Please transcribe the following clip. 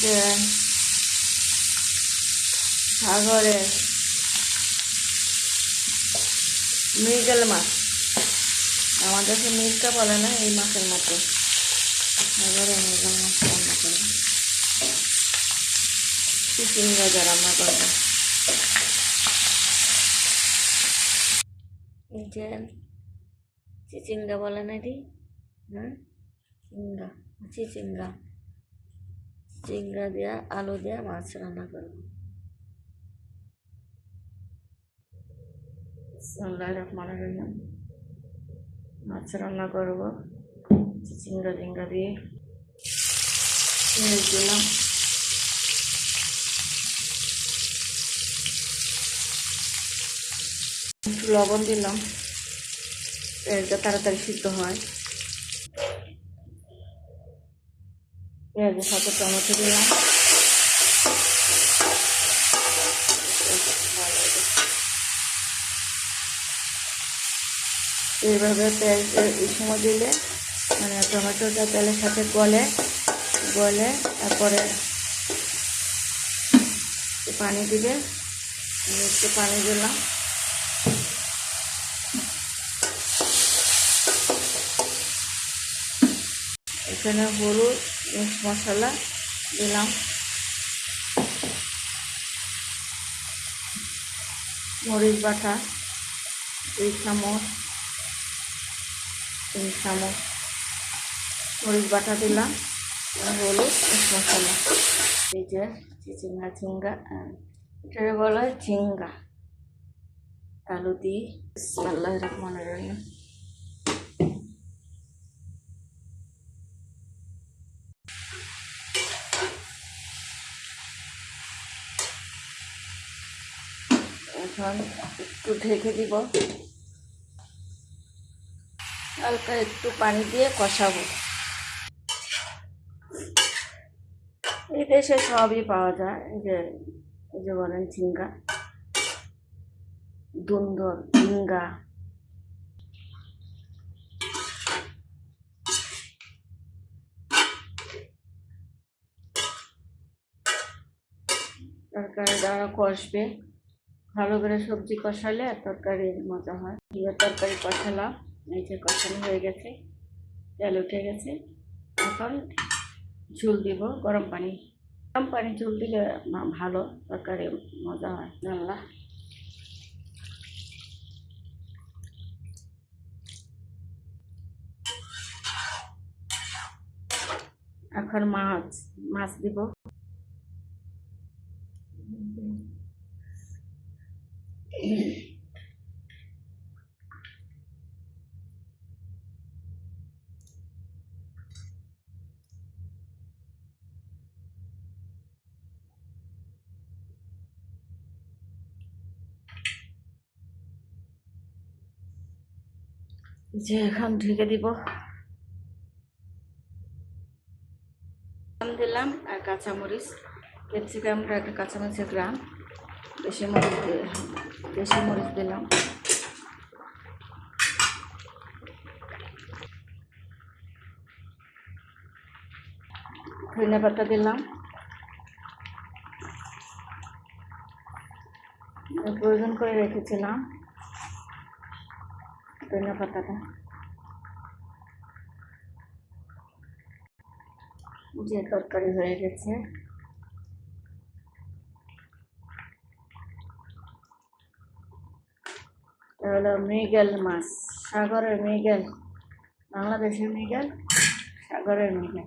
যে সাগরের মৃগেল মাছ। আমাদের দেশে মৃগটা বলে না, এই মাছের মতো। সাগরের মৃগেল মাছ রান্না করব চিচিং গাজা রান্না করব যে চিচিঙ্গা বলে না এটি? হ্যাঁ? চিংড়া চিচিঙ্গা। চিংড়া দিয়া, আলু দিয়া, মাছ রান্না করব। মাছ রান্না করব, চিংড়া টিঙ্গা দিয়ে। দিলাম। একটু লবণ দিলাম। পেঁয়াজটা তাড়াতাড়ি সিদ্ধ হয়। পেঁয়াজের সাথে টমেটো দিলাম। এইভাবে তেল, এই সময় দিলে মানে টমেটোটা তেলের সাথে গলে গলে তারপরে পানি একটু পানি দিলাম। এখানে হলুদ মিক্স মশলা দিলাম। মরিচ বাটা, দুই চামচ, তিন চামচ মরিচ বাটা দিলাম হলুদ মিক্স মশলা। এই যে চিচিঙ্গা, ঝিঙ্গা এটা বলা ঝিঙ্গা। আলু দিই বিসমিল্লাহ রহমান রহিম। এখন একটু ঢেকে দিব। হালকা একটু পানি দিয়ে কষাবো। এই দেশে সবই পাওয়া যায় যে, এই যে বলেন ঝিঙ্গা দুন্দর ঝিঙ্গা। তরকারি দ্বারা কষবে ভালো করে সবজি কষালে তরকারি মজা হয়। তরকারি কষালাম, এই যে কষানো হয়ে গেছে, তেল উঠে গেছে। এখন ঝুল দিব, গরম পানি। গরম পানি ঝুল দিলে ভালো, তরকারি মজা হয়। জানলা। এখন মাছ মাছ দিব। যে এখন ঢেকে দিব। দিলাম আর কাঁচামরিচ ক্যাপসিকামটা একটা কাঁচামরিচের গ্রাম। বেশি মরিচ দিয়ে- বেশি মরিচ দিলাম। ধনে পাতা দিলাম। প্রয়োজন করে রেখেছিলাম ধনে পাতাটা। যে তরকারি হয়ে গেছে। হলো মৃগেল মাছ সাগরের মৃগেল বাংলাদেশের মৃগেল সাগরের মৃগেল।